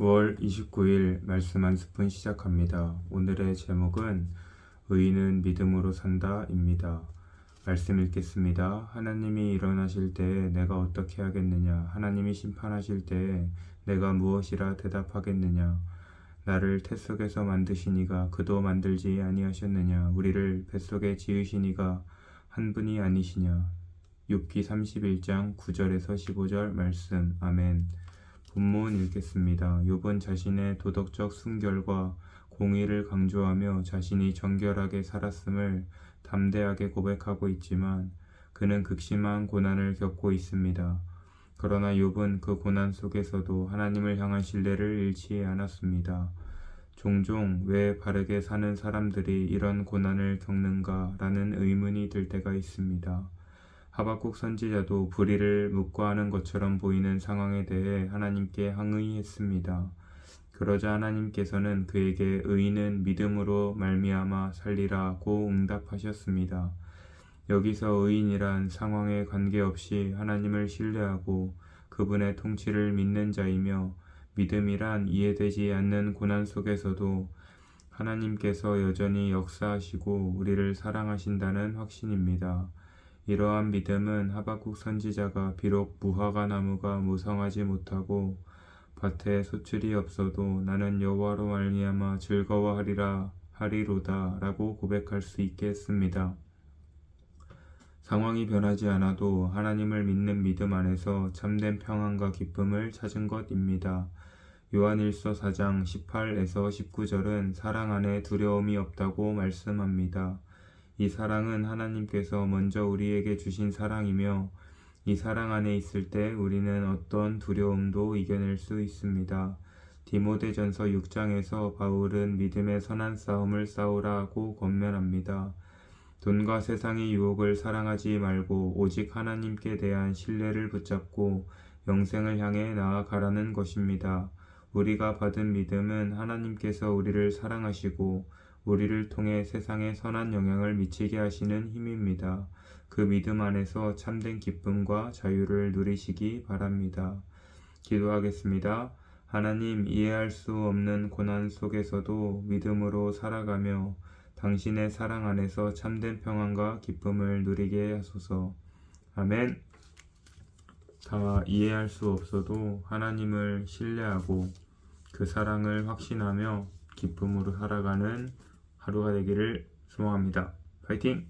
9월 29일 말씀 한 스푼 시작합니다. 오늘의 제목은 의인은 믿음으로 산다입니다. 말씀 읽겠습니다. 하나님이 일어나실 때 내가 어떻게 하겠느냐? 하나님이 심판하실 때 내가 무엇이라 대답하겠느냐? 나를 태 속에서 만드시니가 그도 만들지 아니하셨느냐? 우리를 뱃속에 지으시니가 한 분이 아니시냐? 욥기 31장 9절에서 15절 말씀. 아멘. 본문 읽겠습니다. 욥은 자신의 도덕적 순결과 공의를 강조하며 자신이 정결하게 살았음을 담대하게 고백하고 있지만 그는 극심한 고난을 겪고 있습니다. 그러나 욥은 그 고난 속에서도 하나님을 향한 신뢰를 잃지 않았습니다. 종종 왜 바르게 사는 사람들이 이런 고난을 겪는가라는 의문이 들 때가 있습니다. 하박국 선지자도 불의를 묵과하는 것처럼 보이는 상황에 대해 하나님께 항의했습니다. 그러자 하나님께서는 그에게 의인은 믿음으로 말미암아 살리라고 응답하셨습니다. 여기서 의인이란 상황에 관계없이 하나님을 신뢰하고 그분의 통치를 믿는 자이며 믿음이란 이해되지 않는 고난 속에서도 하나님께서 여전히 역사하시고 우리를 사랑하신다는 확신입니다. 이러한 믿음은 하박국 선지자가 비록 무화과 나무가 무성하지 못하고 밭에 소출이 없어도 나는 여호와로 말미암아 즐거워하리라 하리로다라고 고백할 수 있게 했습니다. 상황이 변하지 않아도 하나님을 믿는 믿음 안에서 참된 평안과 기쁨을 찾은 것입니다. 요한일서 4장 18에서 19절은 사랑 안에 두려움이 없다고 말씀합니다. 이 사랑은 하나님께서 먼저 우리에게 주신 사랑이며 이 사랑 안에 있을 때 우리는 어떤 두려움도 이겨낼 수 있습니다. 디모데전서 6장에서 바울은 믿음의 선한 싸움을 싸우라고 권면합니다. 돈과 세상의 유혹을 사랑하지 말고 오직 하나님께 대한 신뢰를 붙잡고 영생을 향해 나아가라는 것입니다. 우리가 받은 믿음은 하나님께서 우리를 사랑하시고 우리를 통해 세상에 선한 영향을 미치게 하시는 힘입니다. 그 믿음 안에서 참된 기쁨과 자유를 누리시기 바랍니다. 기도하겠습니다. 하나님 이해할 수 없는 고난 속에서도 믿음으로 살아가며 당신의 사랑 안에서 참된 평안과 기쁨을 누리게 하소서. 아멘. 다 이해할 수 없어도 하나님을 신뢰하고 그 사랑을 확신하며 기쁨으로 살아가는 하루가 되기를 소망합니다. 파이팅!